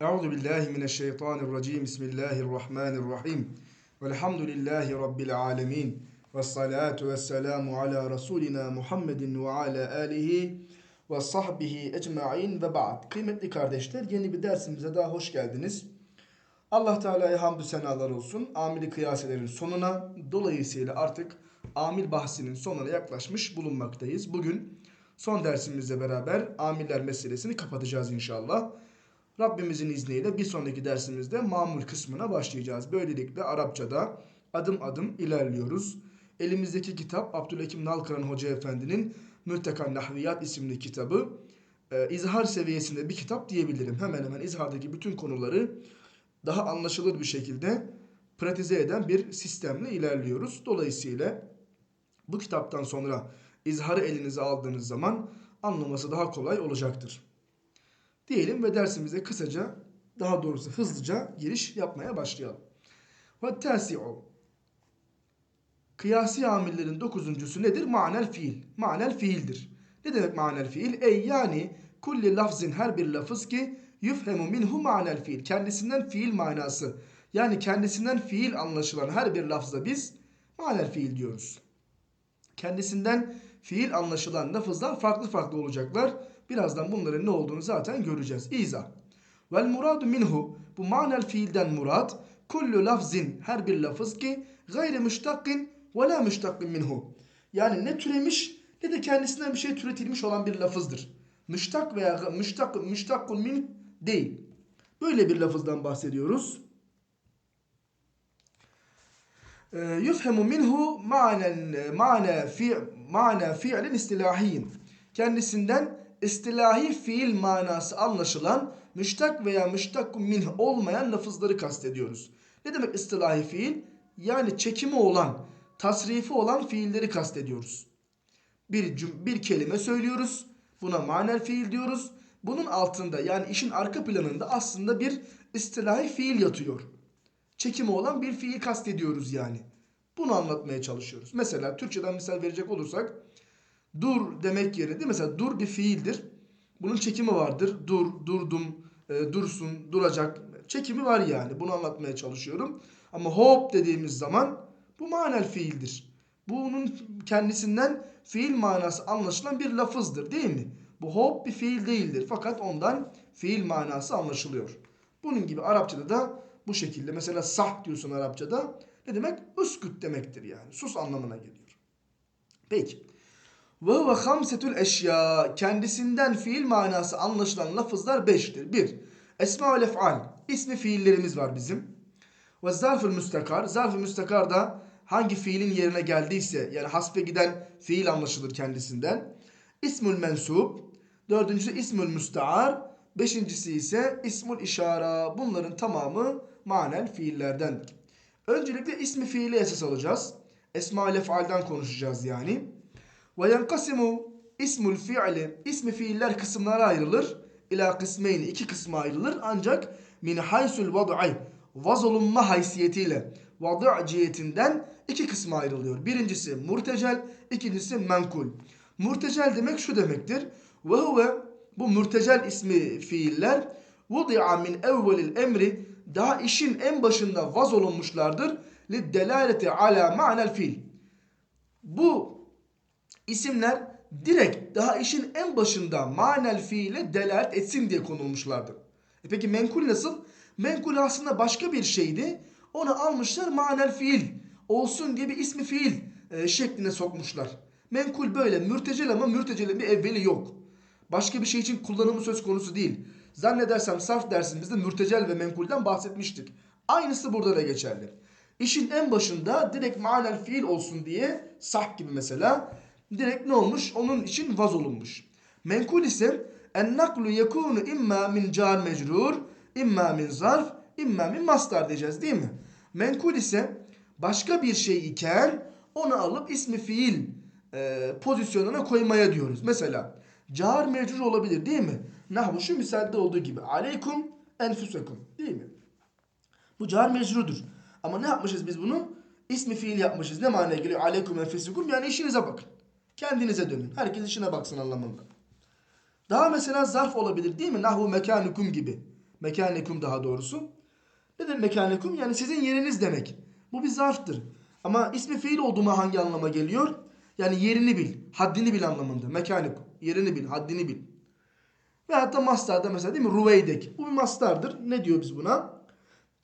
Euzu billahi mineşşeytanirracim. Bismillahirrahmanirrahim. Velhamdülillahi rabbil alamin. Ves salatu vesselamu ala rasulina Muhammedin ve ala alihi ve sahbihi ecmaîn ve ba'd. Kıymetli kardeşler, yeni bir dersimize daha hoş geldiniz. Allah Teala'ya hamdü senalar olsun. Amili kıyaselerin sonuna, dolayısıyla artık amil bahsinin sonuna yaklaşmış bulunmaktayız. Bugün son dersimizle beraber amiller meselesini kapatacağız inşallah. Rabbimizin izniyle bir sonraki dersimizde mamul kısmına başlayacağız. Böylelikle Arapçada adım adım ilerliyoruz. Elimizdeki kitap Abdülhakim Nalkıran Hoca Efendi'nin Mültekan Nahviyat isimli kitabı. Ee, izhar seviyesinde bir kitap diyebilirim. Hemen hemen izhardaki bütün konuları daha anlaşılır bir şekilde pratize eden bir sistemle ilerliyoruz. Dolayısıyla bu kitaptan sonra izharı elinize aldığınız zaman anlaması daha kolay olacaktır. Diyelim ve dersimize kısaca daha doğrusu hızlıca giriş yapmaya başlayalım. Ve tasi'u Kıyasi amillerin dokuzuncusu nedir? Manel fiil. Manel fiildir. Ne demek manel fiil? Ey yani kulli lafzin her bir lafız ki yufhemu minhu manel fiil. Kendisinden fiil manası. Yani kendisinden fiil anlaşılan her bir lafza biz manel fiil diyoruz. Kendisinden fiil anlaşılan lafızlar farklı farklı olacaklar. Birazdan bunların ne olduğunu zaten göreceğiz. İzah. Vel muradu minhu bu manel fiilden murad kullu lafzin her bir lafız ki gayri müştakkin ve la müştakkin minhu. Yani ne türemiş ne de kendisinden bir şey türetilmiş olan bir lafızdır. Müştak veya müştak, müştakkun min değil. Böyle bir lafızdan bahsediyoruz. Yufhemu minhu manen mana fi mana fi'lin istilahiyin. Kendisinden istilahi fiil manası anlaşılan müştak veya müştakkun minh olmayan lafızları kastediyoruz. Ne demek istilahi fiil? Yani çekimi olan, tasrifi olan fiilleri kastediyoruz. Bir, bir kelime söylüyoruz. Buna manel fiil diyoruz. Bunun altında yani işin arka planında aslında bir istilahi fiil yatıyor. Çekimi olan bir fiil kastediyoruz yani. Bunu anlatmaya çalışıyoruz. Mesela Türkçeden misal verecek olursak dur demek yerine değil? Mesela dur bir fiildir. Bunun çekimi vardır. Dur, durdum, e, dursun, duracak. Çekimi var yani. Bunu anlatmaya çalışıyorum. Ama hop dediğimiz zaman bu manel fiildir. Bunun kendisinden fiil manası anlaşılan bir lafızdır değil mi? Bu hop bir fiil değildir. Fakat ondan fiil manası anlaşılıyor. Bunun gibi Arapçada da bu şekilde. Mesela sah diyorsun Arapçada. Ne demek? Üsküt demektir yani. Sus anlamına geliyor. Peki. Ve ve hamsetül eşya. Kendisinden fiil manası anlaşılan lafızlar beştir. Bir. Esma-ül ef'al. İsmi fiillerimiz var bizim. Ve zarf-ı müstakar. Zarf-ı müstakar da hangi fiilin yerine geldiyse yani hasbe giden fiil anlaşılır kendisinden. İsmül mensub. Dördüncüsü ismül müstaar. Beşincisi ise ismül işara. Bunların tamamı manel fiillerdendir. Öncelikle ismi fiili esas alacağız. Esma ile faalden konuşacağız yani. Ve yenkasimu ismul fiili ismi fiiller kısımlara ayrılır. İla kısmeyni iki kısma ayrılır. Ancak min haysul vad'i vaz olunma haysiyetiyle vada cihetinden iki kısma ayrılıyor. Birincisi murtecel, ikincisi menkul. Murtecel demek şu demektir. Ve huve bu murtecel ismi fiiller vudi'a min evvelil emri daha işin en başında vaz olunmuşlardır. Li delaleti ala ma'nel fiil. Bu isimler direkt daha işin en başında manel fiile delalet etsin diye konulmuşlardır. E peki menkul nasıl? Menkul aslında başka bir şeydi. Onu almışlar manel fiil olsun diye bir ismi fiil e, şekline sokmuşlar. Menkul böyle mürtecel ama mürtecelin bir evveli yok. Başka bir şey için kullanımı söz konusu değil. Zannedersem sarf dersimizde mürtecel ve menkulden bahsetmiştik. Aynısı burada da geçerli. İşin en başında direkt manel fiil olsun diye sah gibi mesela direkt ne olmuş? Onun için vaz olunmuş. Menkul ise en naklu yekunu imma min car mecrur, imma min zarf, imma min mastar diyeceğiz değil mi? Menkul ise başka bir şey iken onu alıp ismi fiil e, pozisyonuna koymaya diyoruz. Mesela car mecrur olabilir değil mi? Nahvu şu misalde olduğu gibi. Aleykum enfusekum. Değil mi? Bu car mecrudur. Ama ne yapmışız biz bunu? İsmi fiil yapmışız. Ne manaya geliyor? Aleykum enfusekum. Yani işinize bakın. Kendinize dönün. Herkes işine baksın anlamında. Daha mesela zarf olabilir değil mi? Nahvu mekanukum gibi. Mekanikum daha doğrusu. Ne demek mekanikum? Yani sizin yeriniz demek. Bu bir zarftır. Ama ismi fiil olduğuma hangi anlama geliyor? Yani yerini bil, haddini bil anlamında. Mekanikum. Yerini bil, haddini bil. Ve hatta mastarda mesela değil mi? Ruveydek. Bu bir mastardır. Ne diyor biz buna?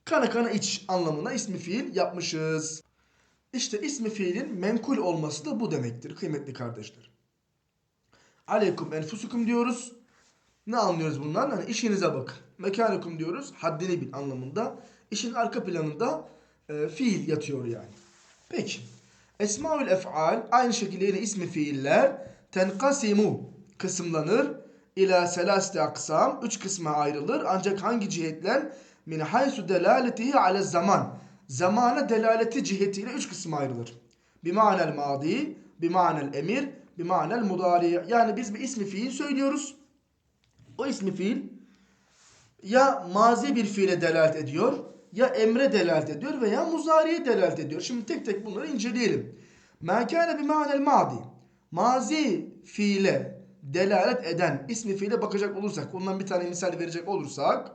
Kana kana iç anlamına ismi fiil yapmışız. İşte ismi fiilin menkul olması da bu demektir kıymetli kardeşler. Aleykum enfusukum diyoruz. Ne anlıyoruz bundan? Hani işinize bakın. Mekanikum diyoruz. Haddini bil anlamında. İşin arka planında e, fiil yatıyor yani. Peki. Esmaül ef'al aynı şekilde yine ismi fiiller tenkasimu kısımlanır. İla selasite aksam üç kısma ayrılır. Ancak hangi cihetler? Min haysu delaletihi ale zaman. Zamana delaleti cihetiyle üç kısma ayrılır. Bimanel madi, bimanel emir, bimanel mudari. Yani biz bir ismi fiil söylüyoruz. O ismi fiil ya mazi bir fiile delalet ediyor, ya emre delalet ediyor veya muzariye delalet ediyor. Şimdi tek tek bunları inceleyelim. Ma kana bimanel madi. Mazi fiile delalet eden ismi fiile bakacak olursak, ondan bir tane misal verecek olursak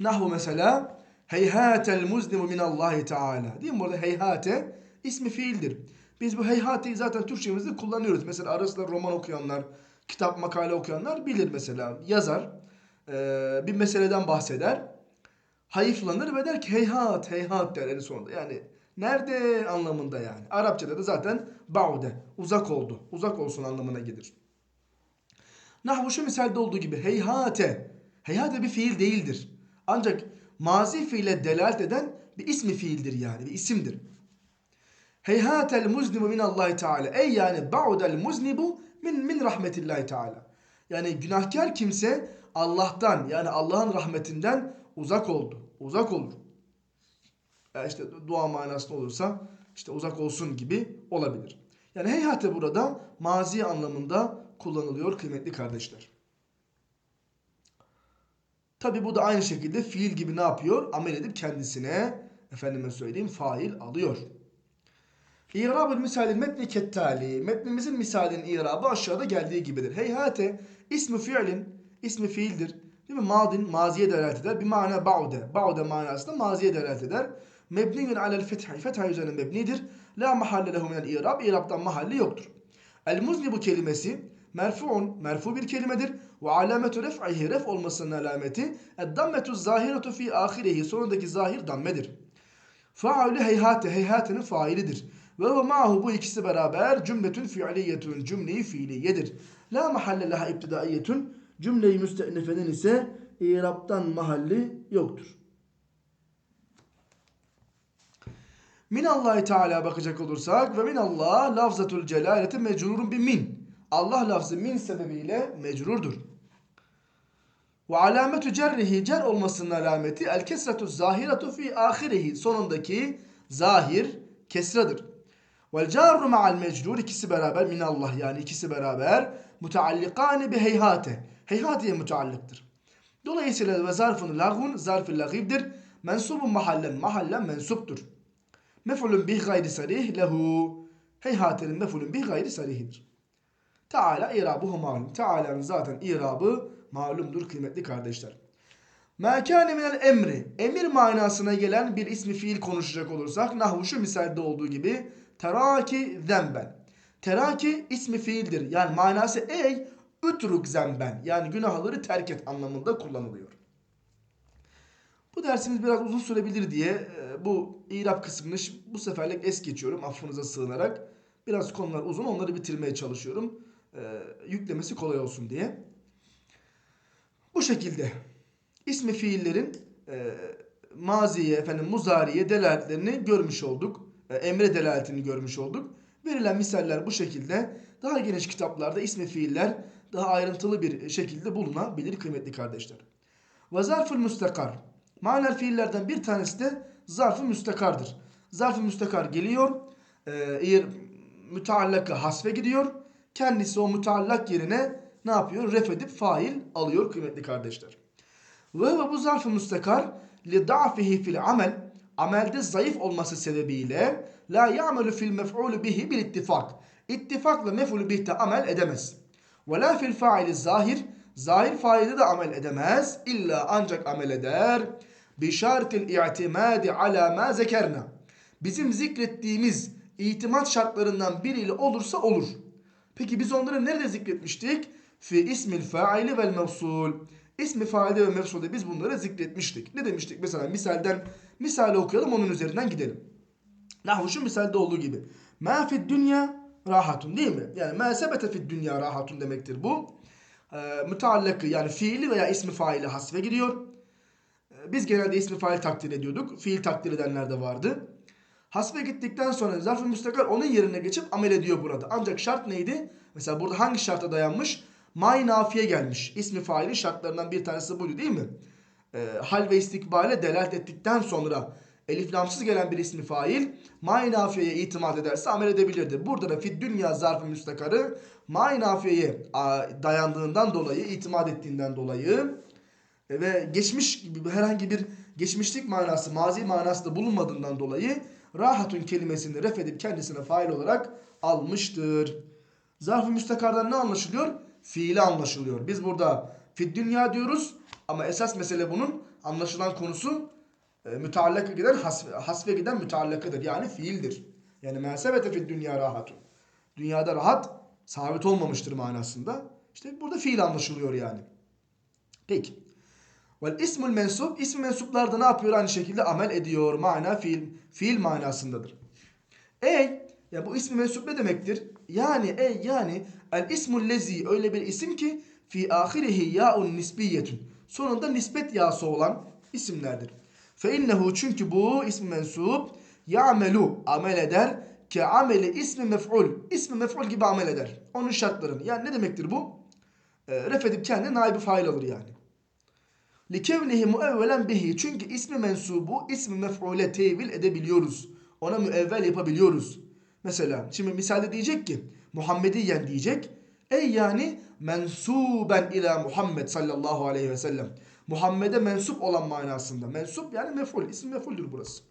Nahvu mesela heyhatel muznimu minallahi teala. Değil mi burada heyhate ismi fiildir. Biz bu heyhateyi zaten Türkçemizde kullanıyoruz. Mesela arasında roman okuyanlar, kitap makale okuyanlar bilir mesela. Yazar e, bir meseleden bahseder. Hayıflanır ve der ki heyhat heyhat der en sonunda. Yani nerede anlamında yani. Arapçada da zaten ba'ude uzak oldu. Uzak olsun anlamına gelir. Nahvu şu misalde olduğu gibi heyhate. Heyhate bir fiil değildir. Ancak mazi fiile delalet eden bir ismi fiildir yani bir isimdir. Heyhatel muznibu min Allah Teala. Ey yani ba'udel muznibu min min rahmetillahi Teala. Yani günahkar kimse Allah'tan yani Allah'ın rahmetinden uzak oldu. Uzak olur. Yani işte dua manasında olursa işte uzak olsun gibi olabilir. Yani heyhate burada mazi anlamında kullanılıyor kıymetli kardeşler. Tabi bu da aynı şekilde fiil gibi ne yapıyor? Amel edip kendisine efendime söyleyeyim fail alıyor. İrabül misalin metni kettali. Metnimizin misalinin irabı aşağıda geldiği gibidir. Heyhate ismi fiilin ismi fiildir. Değil mi? Madin maziye delalet eder. Bir mana ba'ude. Ba'ude manasında maziye delalet eder. Mebniyün alel fethi. Fetha üzerine mebnidir. La mahalle lehu minel irab. İrabdan mahalli yoktur. El muznibu kelimesi merfuun merfu bir kelimedir. Ve alametu ref'ihi ref olmasının alameti eddammetu zahiretu fi ahirihi sonundaki zahir dammedir. Faulü heyhate heyhatenin failidir. Ve ve ma'hu bu ikisi beraber cümletün fiiliyetun cümleyi fiiliyedir. La mahalle laha ibtidaiyetun cümleyi müstenifenin ise İrab'dan mahalli yoktur. Minallahi Teala bakacak olursak ve minallah lafzatul celaleti mecrurun bir min. Allah lafzı min sebebiyle mecrurdur. Ve alametu cerrihi cer olmasının alameti el kesretu zahiratu fi ahirihi sonundaki zahir kesradır. Vel carru ma'al mecrur ikisi beraber minallah yani ikisi beraber muteallikani bi heyhate. Heyhateye muteallıktır. Dolayısıyla ve zarfın lagun zarfı lagibdir. Mensubun mahallen mahallen mensuptur. Mef'ulun bih gayri sarih lehu. Heyhatenin mef'ulun bih gayri sarihidir. Teala irabuhu malum. Teala'nın zaten irabı malumdur kıymetli kardeşler. Ma kâne minel emri. Emir manasına gelen bir ismi fiil konuşacak olursak nahvu şu misalde olduğu gibi teraki zemben. Teraki ismi fiildir. Yani manası ey ütruk zemben. Yani günahları terk et anlamında kullanılıyor. Bu dersimiz biraz uzun sürebilir diye e, bu İrab kısmını bu seferlik es geçiyorum affınıza sığınarak. Biraz konular uzun onları bitirmeye çalışıyorum. E, yüklemesi kolay olsun diye. Bu şekilde ismi fiillerin e, maziye, efendim muzariye delaletlerini görmüş olduk. E, emre delaletini görmüş olduk. Verilen misaller bu şekilde. Daha geniş kitaplarda ismi fiiller daha ayrıntılı bir şekilde bulunabilir kıymetli kardeşler. Ve zarful müstakar. Manel fiillerden bir tanesi de zarf-ı müstakardır. Zarf-ı müstakar geliyor. E, müteallaka hasfe gidiyor. Kendisi o müteallak yerine ne yapıyor? Ref edip fail alıyor kıymetli kardeşler. Ve ve bu zarf-ı müstakar li fil amel amelde zayıf olması sebebiyle la ya'melu fil mef'ulü bihi bil ittifak. İttifakla mef'ulü bihte amel edemez. Ve la fil faili zahir Zahir failde de amel edemez. İlla ancak amel eder. Bişartil i'timadi ala ma. Bizim zikrettiğimiz itimat şartlarından biriyle olursa olur. Peki biz onları nerede zikretmiştik? Fi ismil faili vel mevsul. İsmi failde ve mevsulde biz bunları zikretmiştik. Ne demiştik? Mesela misalden misali okuyalım onun üzerinden gidelim. Nahu şu misalde olduğu gibi. Ma fid dünya rahatun değil mi? Yani ma sebete fid dünya rahatun demektir bu. Ee, müteallakı yani fiili veya ismi faili hasfe giriyor. Ee, biz genelde ismi fail takdir ediyorduk. Fiil takdir edenler de vardı. Hasfe gittikten sonra zarf-ı müstakar onun yerine geçip amel ediyor burada. Ancak şart neydi? Mesela burada hangi şarta dayanmış? May nafiye gelmiş. İsmi failin şartlarından bir tanesi buydu değil mi? Ee, hal ve istikbale delalet ettikten sonra elif lamsız gelen bir ismi fail may nafiyeye itimat ederse amel edebilirdi. Burada da fid dünya zarf-ı müstakarı may nafiyeye dayandığından dolayı, itimat ettiğinden dolayı e, ve geçmiş herhangi bir geçmişlik manası, mazi manası da bulunmadığından dolayı rahatun kelimesini ref edip kendisine fail olarak almıştır. Zarf-ı müstakardan ne anlaşılıyor? Fiili anlaşılıyor. Biz burada fid dünya diyoruz ama esas mesele bunun anlaşılan konusu e, müteallaka giden hasfe, hasfe giden müteallakıdır. Yani fiildir. Yani mensebete fid dünya rahatun. Dünyada rahat sabit olmamıştır manasında. İşte burada fiil anlaşılıyor yani. Peki. Vel ismul mensup ismi mensuplarda ne yapıyor? Aynı şekilde amel ediyor. Mana fiil fiil manasındadır. Ey ya bu ismi mensup ne demektir? Yani ey yani el ismul lezi öyle bir isim ki fi ahirihi yaun nisbiyetun. Sonunda nispet yası olan isimlerdir. Fe innehu çünkü bu ismi mensup ya'melu amel eder ke ameli ismi mef'ul. İsmi mef'ul gibi amel eder. Onun şartlarını. Yani ne demektir bu? E, ref edip kendi naibi fail alır yani. Likevnihi muevvelen bihi. Çünkü ismi mensubu ismi mef'ule tevil edebiliyoruz. Ona müevvel yapabiliyoruz. Mesela şimdi misalde diyecek ki Muhammediyen diyecek. Ey yani mensuben ila Muhammed sallallahu aleyhi ve sellem. Muhammed'e mensup olan manasında. Mensup yani mef'ul. İsim mef'uldür burası.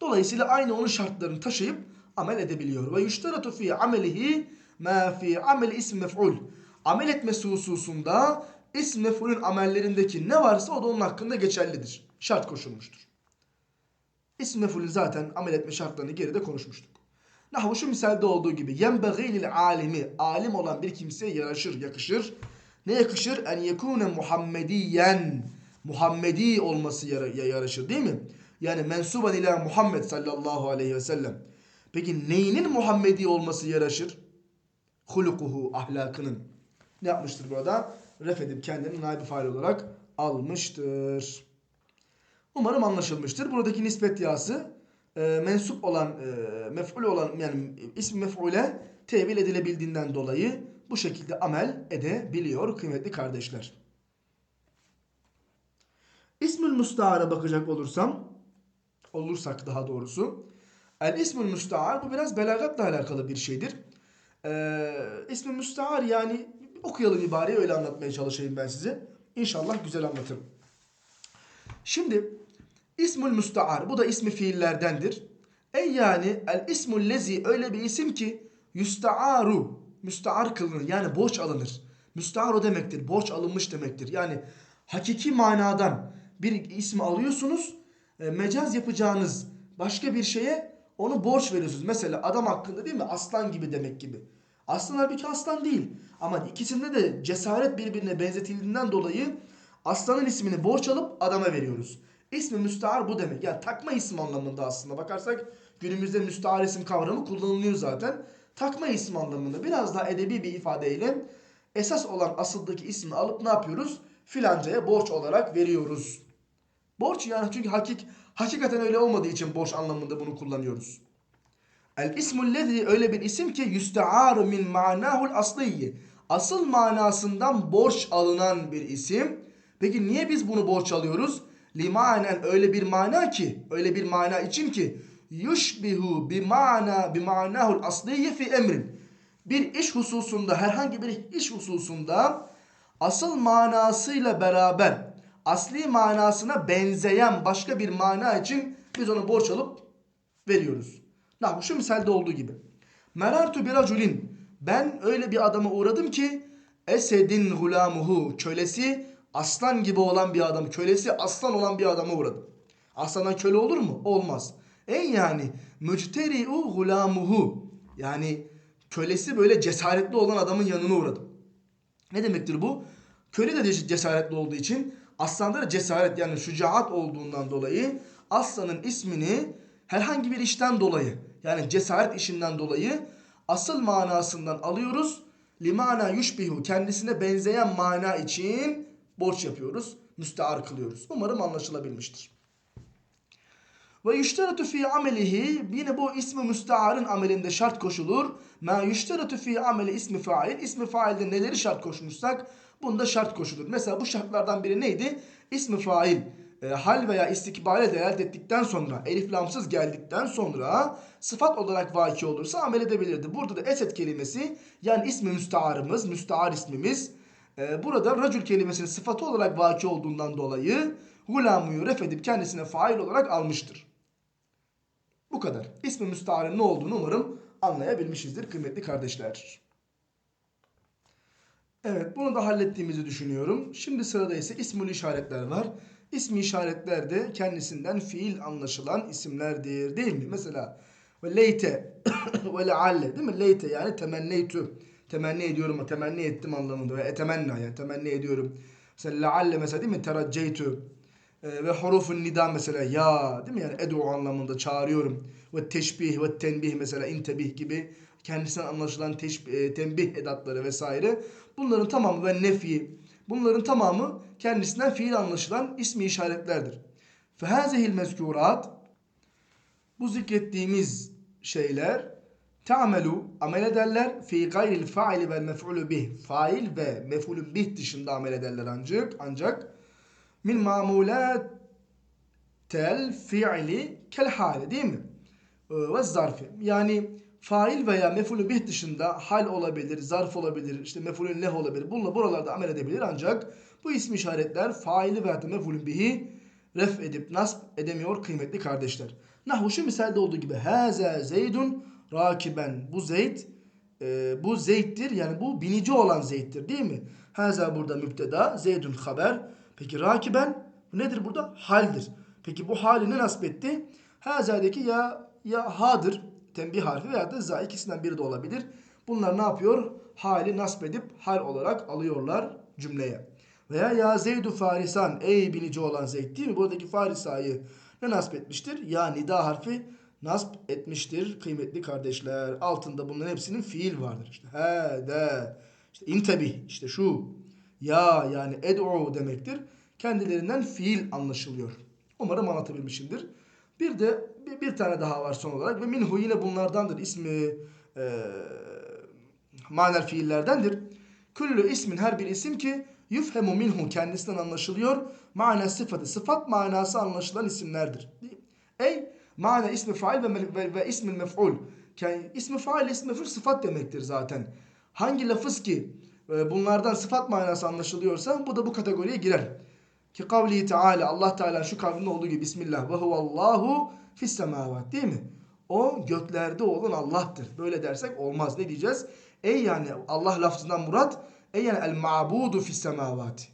Dolayısıyla aynı onun şartlarını taşıyıp amel edebiliyor. Ve yuştaratu fi amelihi ma fi amel ism mef'ul. Amel etmesi hususunda ism mef'ulün amellerindeki ne varsa o da onun hakkında geçerlidir. Şart koşulmuştur. İsm mef'ulün zaten amel etme şartlarını geride konuşmuştuk. Nahu şu misalde olduğu gibi yenbeği lil alimi alim olan bir kimseye yaraşır, yakışır. Ne yakışır? En yekune Muhammediyen. Muhammedi olması yara- yaraşır değil mi? Yani mensuben ila Muhammed sallallahu aleyhi ve sellem. Peki neyinin Muhammedi olması yaraşır? Hulukuhu, ahlakının. Ne yapmıştır burada? Ref edip kendini naibi fail olarak almıştır. Umarım anlaşılmıştır. Buradaki nispet yası e, mensup olan, e, mef'ul olan yani ismi mef'ule tevil edilebildiğinden dolayı bu şekilde amel edebiliyor kıymetli kardeşler. İsmül müstahara bakacak olursam, olursak daha doğrusu. El ismül müstahar bu biraz belagatla alakalı bir şeydir. Ee, ismi müstahar yani okuyalım ibareyi öyle anlatmaya çalışayım ben size. İnşallah güzel anlatırım. Şimdi ismül müstahar bu da ismi fiillerdendir. Ey yani el ismul lezi öyle bir isim ki yüstaaru müstahar kılınır yani borç alınır. Müstahar o demektir borç alınmış demektir. Yani hakiki manadan bir ismi alıyorsunuz e, mecaz yapacağınız başka bir şeye onu borç veriyorsunuz. Mesela adam hakkında değil mi aslan gibi demek gibi. Aslan halbuki aslan değil. Ama ikisinde de cesaret birbirine benzetildiğinden dolayı aslanın ismini borç alıp adama veriyoruz. İsmi müstahar bu demek. Yani takma isim anlamında aslında bakarsak günümüzde müstahar isim kavramı kullanılıyor zaten. Takma isim anlamında biraz daha edebi bir ifadeyle esas olan asıldaki ismi alıp ne yapıyoruz? Filancaya borç olarak veriyoruz. Borç yani çünkü hakik, hakikaten öyle olmadığı için borç anlamında bunu kullanıyoruz. El ismul lezi öyle bir isim ki yüstaaru min manahul asliyi. Asıl manasından borç alınan bir isim. Peki niye biz bunu borç alıyoruz? Limanen öyle bir mana ki, öyle bir mana için ki yushbihu bi mana bi manahul asliyi fi emrin. Bir iş hususunda herhangi bir iş hususunda asıl manasıyla beraber asli manasına benzeyen başka bir mana için biz onu borç alıp veriyoruz. Nah, şu misalde olduğu gibi. Merartu bir raculin. Ben öyle bir adama uğradım ki Esedin gulamuhu kölesi aslan gibi olan bir adam. Kölesi aslan olan bir adama uğradı. Aslandan köle olur mu? Olmaz. Ey yani mücteri'u gulamuhu yani kölesi böyle cesaretli olan adamın yanına uğradı. Ne demektir bu? Köle de cesaretli olduğu için aslanda da cesaret yani şücaat olduğundan dolayı aslanın ismini herhangi bir işten dolayı yani cesaret işinden dolayı asıl manasından alıyoruz. Limana yushbihu kendisine benzeyen mana için borç yapıyoruz. Müstear kılıyoruz. Umarım anlaşılabilmiştir. Ve yüşteratu fi amelihi yine bu ismi müstearın amelinde şart koşulur. Ma yüşteratu fi ameli ismi fail. İsmi failde neleri şart koşmuşsak bunda şart koşulur. Mesela bu şartlardan biri neydi? İsmi fail e, hal veya istikbale delalet ettikten sonra elif lamsız geldikten sonra sıfat olarak vaki olursa amel edebilirdi. Burada da esed kelimesi yani ismi müstearımız, müstear ismimiz e, burada racül kelimesinin sıfatı olarak vaki olduğundan dolayı gulamuyu ref edip kendisine fail olarak almıştır. Bu kadar. İsmi müstearın ne olduğunu umarım anlayabilmişizdir kıymetli kardeşler. Evet bunu da hallettiğimizi düşünüyorum. Şimdi sırada ise ismül işaretler var. İsmi işaretler de kendisinden fiil anlaşılan isimlerdir değil mi? Mesela ve leyte ve lealle değil mi? Leyte yani temenneytü. Temenni ediyorum, temenni ettim anlamında. Ve etemenna yani temenni ediyorum. Mesela lealle mesela değil mi? Teracceytü. E, ve hurufun nida mesela ya değil mi? Yani edu anlamında çağırıyorum. Ve teşbih ve tenbih mesela intebih gibi kendisinden anlaşılan teşbih, e, tembih edatları vesaire. Bunların tamamı ve nefi bunların tamamı kendisinden fiil anlaşılan ismi işaretlerdir. Fehazehil mezkurat bu zikrettiğimiz şeyler ta'melu amel ederler fi gayril faili ve mef'ulü bih fail ve mef'ulü bih dışında amel ederler ancak ancak min mamulat tel fiili kel hali değil mi? Ee, ve zarfi. Yani fail veya mef'ulü bih dışında hal olabilir, zarf olabilir, işte mef'ulün leh olabilir. Bununla buralarda amel edebilir ancak bu isim işaretler faili veya mef'ulün bihi ref edip nasb edemiyor kıymetli kardeşler. Nahu şu misalde olduğu gibi haza zeydun rakiben. Bu zeyd e, bu zeyddir yani bu binici olan zeyddir değil mi? Haza burada müpteda, zeydun haber. Peki rakiben bu nedir burada? Haldir. Peki bu halini nasip etti? Haza'daki ya ya hadır tembih harfi veya da za ikisinden biri de olabilir. Bunlar ne yapıyor? Hali nasip edip hal olarak alıyorlar cümleye. Veya ya Zeydu Farisan ey binici olan Zeyd değil mi? Buradaki Farisa'yı ne nasip etmiştir? Ya nida harfi nasip etmiştir kıymetli kardeşler. Altında bunların hepsinin fiil vardır. İşte he de işte intebih işte şu ya yani ed'u demektir. Kendilerinden fiil anlaşılıyor. Umarım anlatabilmişimdir. Bir de bir, bir tane daha var son olarak ve minhu yine bunlardandır. İsmi e, manel fiillerdendir. Küllü ismin her bir isim ki yufhemu minhu kendisinden anlaşılıyor. Mana sıfatı sıfat manası anlaşılan isimlerdir. Ey mana ismi fail ve, ve, ve ismi mef'ul. Yani ismi fail ismi mef'ul sıfat demektir zaten. Hangi lafız ki e, bunlardan sıfat manası anlaşılıyorsa bu da bu kategoriye girer. Ki kavli Teala Allah Teala şu kavminde olduğu gibi Bismillah ve huvallahu fis semavat değil mi? O göklerde olan Allah'tır. Böyle dersek olmaz. Ne diyeceğiz? Ey yani Allah lafzından murat ey yani el ma'budu fis semavat.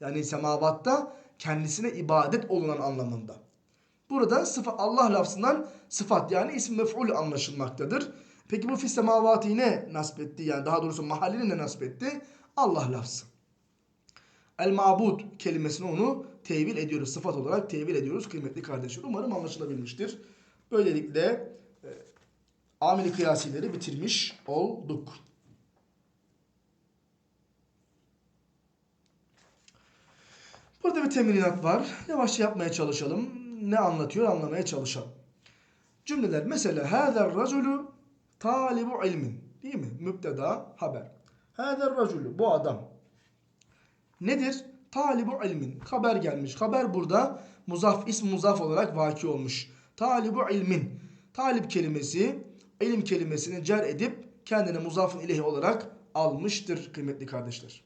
Yani semavatta kendisine ibadet olunan anlamında. Burada sıfat Allah lafzından sıfat yani isim mef'ul anlaşılmaktadır. Peki bu fis semavati ne nasip etti? Yani daha doğrusu mahallini ne nasip etti? Allah lafzı. El mabud kelimesini onu tevil ediyoruz. Sıfat olarak tevil ediyoruz kıymetli kardeşler. Umarım anlaşılabilmiştir. Böylelikle e, ameli kıyasileri bitirmiş olduk. Burada bir teminat var. Yavaşça yapmaya çalışalım. Ne anlatıyor anlamaya çalışalım. Cümleler mesela hâzer raculu talibu ilmin. Değil mi? Mübteda haber. Hâzer raculu bu adam. Nedir? Talibu ilmin. Haber gelmiş. Haber burada muzaf, ism muzaf olarak vaki olmuş. Talibu ilmin. Talip kelimesi ilim kelimesini cer edip kendine muzafın ilahi olarak almıştır kıymetli kardeşler.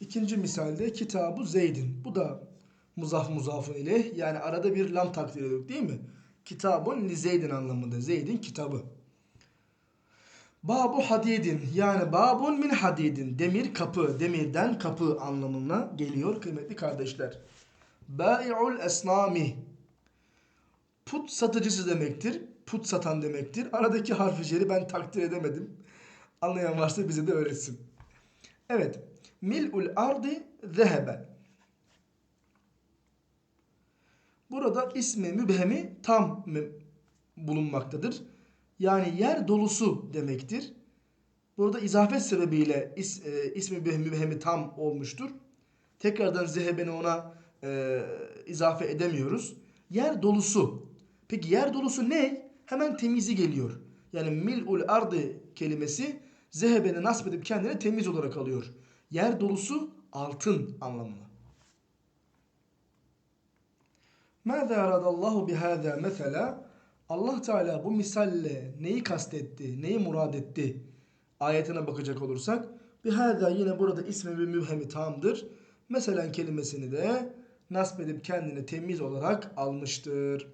İkinci misalde kitabu Zeyd'in. Bu da muzaf muzafın ile yani arada bir lam takdir ediyorduk değil mi? Kitabun li Zeyd'in anlamında. Zeyd'in kitabı. Babu hadidin yani babun min hadidin demir kapı demirden kapı anlamına geliyor kıymetli kardeşler. Bai'ul esnami put satıcısı demektir. Put satan demektir. Aradaki harfi ben takdir edemedim. Anlayan varsa bize de öğretsin. Evet. Mil'ul ardi zeheben. Burada ismi mübhemi tam bulunmaktadır. Yani yer dolusu demektir. Burada izafet sebebiyle is, e, ismi mübhemi tam olmuştur. Tekrardan zehebeni ona e, izafe edemiyoruz. Yer dolusu. Peki yer dolusu ne? Hemen temizi geliyor. Yani mil'ul ardı kelimesi zehebeni nasip edip kendine temiz olarak alıyor. Yer dolusu altın anlamına. ماذا أراد الله بهذا مثلا Allah Teala bu misalle neyi kastetti, neyi murad etti ayetine bakacak olursak bihâzâ yine burada ismi bir mühemi tamdır. Mesela kelimesini de nasip edip kendine temiz olarak almıştır.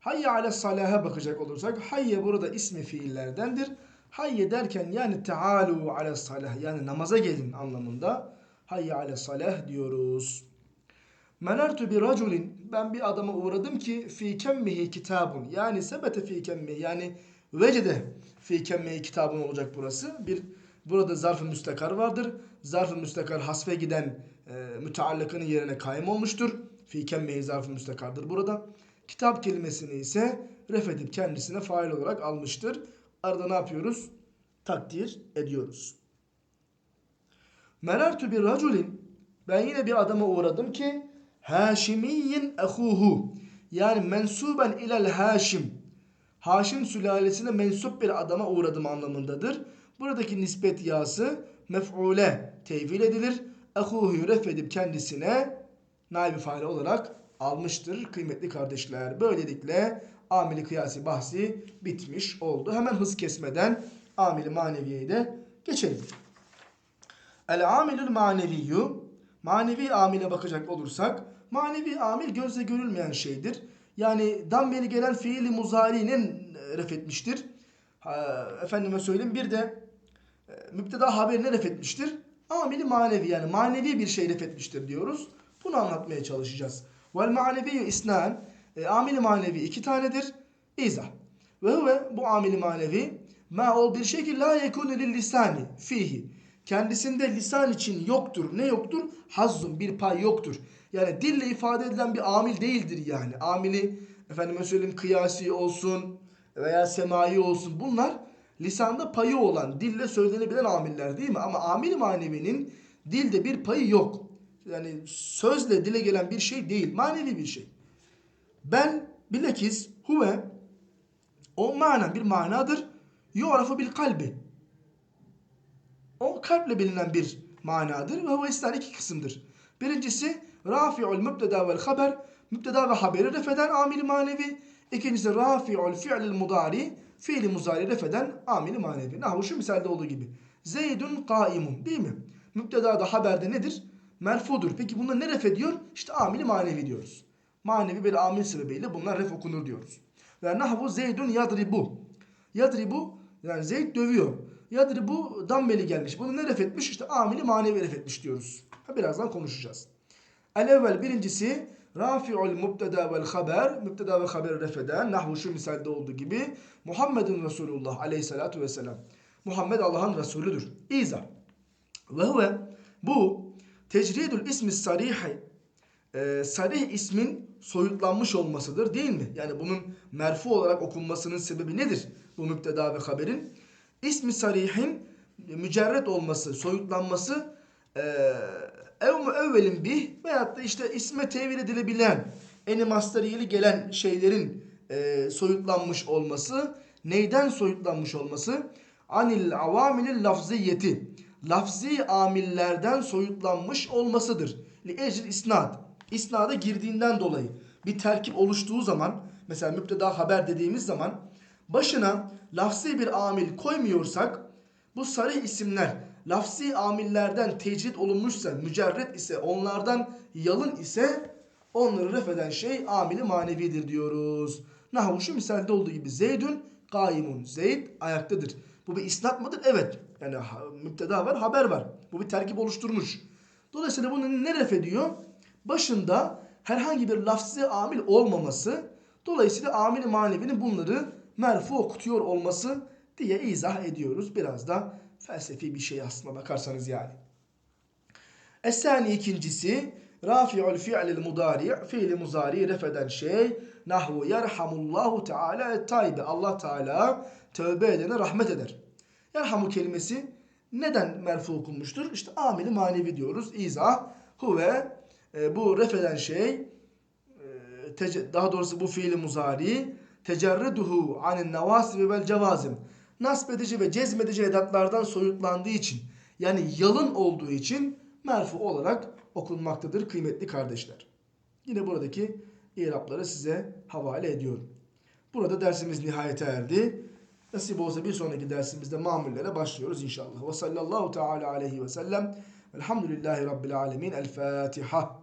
Hayye ale salaha bakacak olursak hayye burada ismi fiillerdendir. Hayye derken yani tealu ale salah yani namaza gelin anlamında hayye ale salah diyoruz. Menertu bir raculin ben bir adama uğradım ki fi kemmihi kitabun yani sebete fi kemmihi yani vecede fi kemmihi kitabun olacak burası. Bir burada zarf-ı müstakar vardır. Zarf-ı müstakar hasfe giden e, müteallıkının yerine kaym olmuştur. Fi kemmihi zarf-ı müstakardır burada. Kitap kelimesini ise ref edip kendisine fail olarak almıştır. Arada ne yapıyoruz? Takdir ediyoruz. Merartu bir raculin ben yine bir adama uğradım ki Haşimiyin ehuhu yani mensuben ilel Haşim Haşim sülalesine mensup bir adama uğradım anlamındadır. Buradaki nispet yası mef'ule tevil edilir. Ehuhu ref edip kendisine naibi faile olarak almıştır kıymetli kardeşler. Böylelikle amili kıyasi bahsi bitmiş oldu. Hemen hız kesmeden amili maneviyeye de geçelim. El amilül maneviyyu manevi amile bakacak olursak manevi amil gözle görülmeyen şeydir. Yani dammeli gelen fiili muzari'nin ref etmiştir. Efendime söyleyeyim bir de e, müpteda haberine ref etmiştir. Amili manevi yani manevi bir şey ref etmiştir diyoruz. Bunu anlatmaya çalışacağız. Vel manevi isnan e, amili manevi iki tanedir. İzah. Ve huve bu amili manevi ma ol bir şey ki la yekunu lil lisani fihi. Kendisinde lisan için yoktur. Ne yoktur? Hazzun bir pay yoktur. Yani dille ifade edilen bir amil değildir yani. Amili efendime söyleyeyim kıyasi olsun veya semai olsun. Bunlar lisanda payı olan, dille söylenebilen amiller değil mi? Ama amil manevinin dilde bir payı yok. Yani sözle dile gelen bir şey değil. Manevi bir şey. Ben bilakis huve o mana bir manadır. Yu'rafu bil kalbi. O kalple bilinen bir manadır ve İslam iki kısımdır. Birincisi rafi'ul mübteda vel haber. Mübteda ve haberi refeden amili manevi. İkincisi rafi'ul fi'lil mudari. Fiili muzari refeden amili manevi. Nahu şu misalde olduğu gibi. Zeydun kaimun değil mi? Mübteda da haberde nedir? Merfudur. Peki bunda ne ref ediyor? İşte amili manevi diyoruz. Manevi bir amil sebebiyle bunlar ref okunur diyoruz. Ve nahvu zeydun yadribu. Yadribu yani Zeyd dövüyor. Yadribu dammeli gelmiş. Bunu ne ref etmiş? İşte amili manevi ref etmiş diyoruz. Ha, birazdan konuşacağız. El evvel birincisi Rafi'ul mubteda vel haber. Mübteda ve haberi refeden. Nahvu şu misalde olduğu gibi. Muhammedun Resulullah aleyhissalatu vesselam. Muhammed Allah'ın Resulüdür. İza. Ve huve bu tecridül ismi sarihi e, sarih ismin soyutlanmış olmasıdır değil mi? Yani bunun merfu olarak okunmasının sebebi nedir? Bu müpteda ve haberin. İsmi sarihin mücerret olması, soyutlanması e, ev müevvelin bih veyahut da işte isme tevil edilebilen eni gelen şeylerin e, soyutlanmış olması neyden soyutlanmış olması? Anil avamilil lafziyeti lafzi amillerden soyutlanmış olmasıdır. Li ecil isnad. İsnada girdiğinden dolayı bir terkip oluştuğu zaman mesela müpteda haber dediğimiz zaman başına lafzi bir amil koymuyorsak bu sarih isimler lafzi amillerden tecrit olunmuşsa, mücerret ise, onlardan yalın ise onları refeden şey amili manevidir diyoruz. Nahu şu misalde olduğu gibi Zeydün kaimun. Zeyd ayaktadır. Bu bir isnat mıdır? Evet. Yani müpteda var, haber var. Bu bir terkip oluşturmuş. Dolayısıyla bunu ne ref ediyor? Başında herhangi bir lafzı amil olmaması, dolayısıyla amil manevinin bunları merfu okutuyor olması diye izah ediyoruz. Biraz da felsefi bir şey aslına bakarsanız yani. Es-sani ikincisi rafi'ul fi'lil mudari' fiili muzari refeden şey nahvu yerhamullahu teala taybe Allah Teala tövbe edene rahmet eder. Yerhamu kelimesi neden merfu okunmuştur? İşte amili manevi diyoruz. İzah huve e, bu refeden şey e, daha doğrusu bu fiili muzari tecerreduhu anin nevasibi vel cevazim nasb edici ve cezmedici edatlardan soyutlandığı için yani yalın olduğu için merfu olarak okunmaktadır kıymetli kardeşler. Yine buradaki irapları size havale ediyorum. Burada dersimiz nihayete erdi. Nasip olsa bir sonraki dersimizde mamullere başlıyoruz inşallah. Ve sallallahu teala aleyhi ve sellem. Elhamdülillahi Rabbil alemin. El Fatiha.